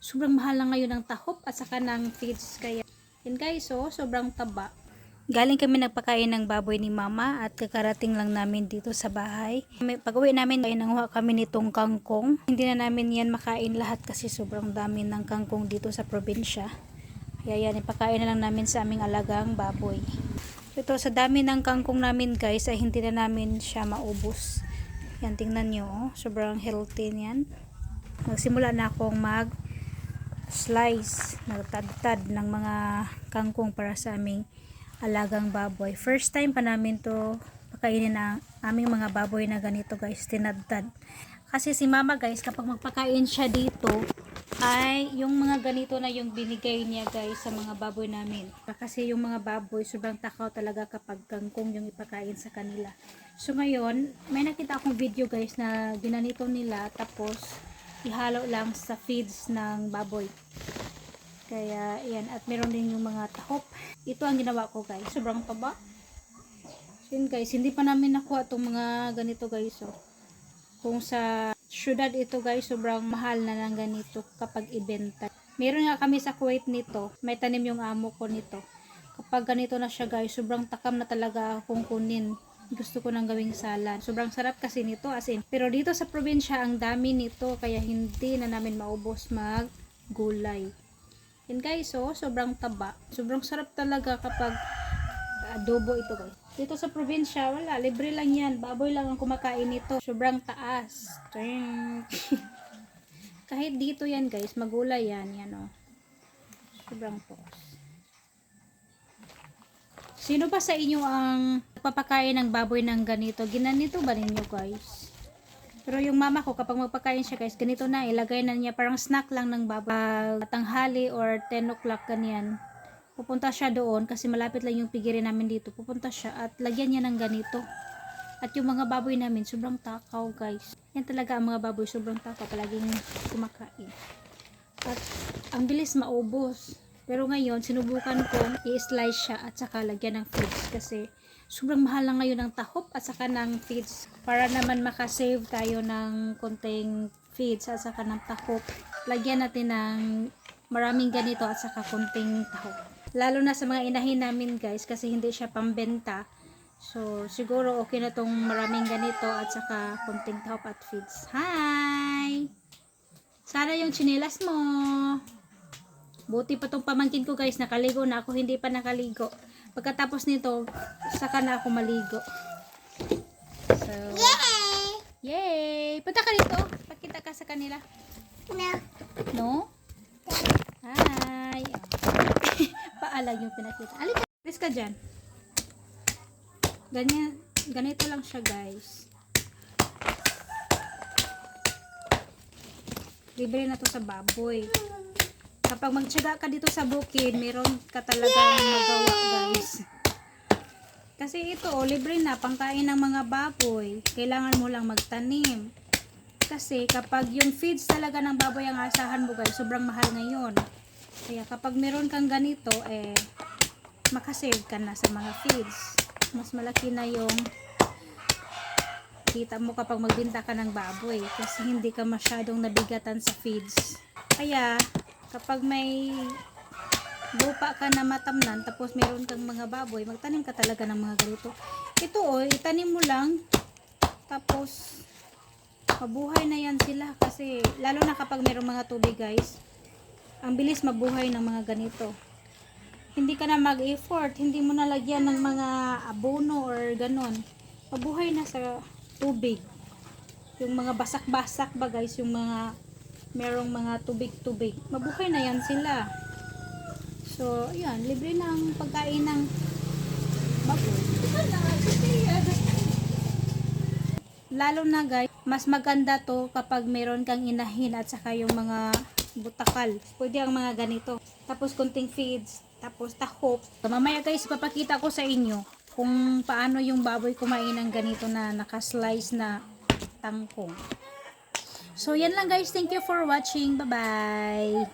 Sobrang mahal na ngayon ng tahop at saka ng feeds. Kaya, yan guys, oh, sobrang taba. Galing kami nagpakain ng baboy ni mama at kakarating lang namin dito sa bahay. May- Pag-uwi namin ay nanguha kami nitong kangkong. Hindi na namin yan makain lahat kasi sobrang dami ng kangkong dito sa probinsya. Kaya yan, ipakain na lang namin sa aming alagang baboy. Ito, sa dami ng kangkong namin guys, ay hindi na namin siya maubos. Yan, tingnan nyo, oh. sobrang healthy niyan. Nagsimula na akong mag slice, nagtad-tad ng mga kangkong para sa aming alagang baboy. First time pa namin to pakainin ang aming mga baboy na ganito guys, tinadtad. Kasi si mama guys, kapag magpakain siya dito, ay yung mga ganito na yung binigay niya guys sa mga baboy namin. Kasi yung mga baboy, sobrang takaw talaga kapag kangkong yung ipakain sa kanila. So ngayon, may nakita akong video guys na ginanito nila tapos ihalo lang sa feeds ng baboy. Kaya, yan. At meron din yung mga tahop. Ito ang ginawa ko, guys. Sobrang taba. So, yun, guys. Hindi pa namin nakuha itong mga ganito, guys. Oh. Kung sa syudad ito, guys, sobrang mahal na ng ganito kapag ibenta. Meron nga kami sa Kuwait nito. May tanim yung amo ko nito. Kapag ganito na siya, guys, sobrang takam na talaga akong kunin. Gusto ko nang gawing salad. Sobrang sarap kasi nito as in. Pero dito sa probinsya, ang dami nito. Kaya hindi na namin maubos mag gulay. Yan guys, oh, sobrang taba. Sobrang sarap talaga kapag adobo ito guys. Dito sa probinsya, wala. Libre lang yan. Baboy lang ang kumakain nito. Sobrang taas. Kahit dito yan guys, magulay yan. Yan oh. Sobrang taas. Sino ba sa inyo ang papakain ng baboy ng ganito? Ginanito ba ninyo guys? Pero yung mama ko, kapag magpakain siya guys, ganito na, ilagay na niya parang snack lang ng baboy. Uh, tanghali or 10 o'clock ganyan. Pupunta siya doon kasi malapit lang yung pigirin namin dito. Pupunta siya at lagyan niya ng ganito. At yung mga baboy namin, sobrang takaw guys. Yan talaga ang mga baboy, sobrang takaw. Palaging kumakain. At ang bilis maubos. Pero ngayon, sinubukan kong i-slice siya at saka lagyan ng feeds kasi sobrang mahal lang ngayon ng tahop at saka ng feeds para naman makasave tayo ng konting feeds at saka ng tahop. Lagyan natin ng maraming ganito at saka konting tahop. Lalo na sa mga inahin namin guys kasi hindi siya pambenta. So, siguro okay na tong maraming ganito at saka konting tahop at feeds. Hi! Sana yung chinelas mo. Buti pa tong pamangkin ko guys, nakaligo na ako, hindi pa nakaligo. Pagkatapos nito, saka na ako maligo. So, Yay! yay! Punta ka dito. Pakita ka sa kanila. No. No? Hi! Paalag yung pinakita. Alika, alis ka dyan. Ganyan, ganito lang siya guys. Libre na to sa baboy. Kapag magtyaga ka dito sa bukid, meron ka talagang magawa guys. Kasi ito, oh, libre na, pangkain ng mga baboy. Kailangan mo lang magtanim. Kasi kapag yung feeds talaga ng baboy ang asahan mo guys, sobrang mahal ngayon. Kaya kapag meron kang ganito, eh, makasave ka na sa mga feeds. Mas malaki na yung kita mo kapag magbenta ka ng baboy kasi hindi ka masyadong nabigatan sa feeds. Kaya, kapag may lupa ka na matamnan tapos meron kang mga baboy, magtanim ka talaga ng mga ganito. Ito oh, itanim mo lang tapos mabuhay na yan sila kasi lalo na kapag merong mga tubig guys, ang bilis mabuhay ng mga ganito. Hindi ka na mag-effort, hindi mo na lagyan ng mga abono or ganon. Mabuhay na sa tubig. Yung mga basak-basak ba guys, yung mga merong mga tubig-tubig. Mabuhay na yan sila. So, ayan, libre na ang pagkain ng baboy. Lalo na guys, mas maganda to kapag meron kang inahin at saka yung mga butakal. Pwede ang mga ganito. Tapos kunting feeds, tapos tahop. So, mamaya guys, papakita ko sa inyo kung paano yung baboy kumain ng ganito na nakaslice na tangkong. So, yan lang guys. Thank you for watching. Bye-bye.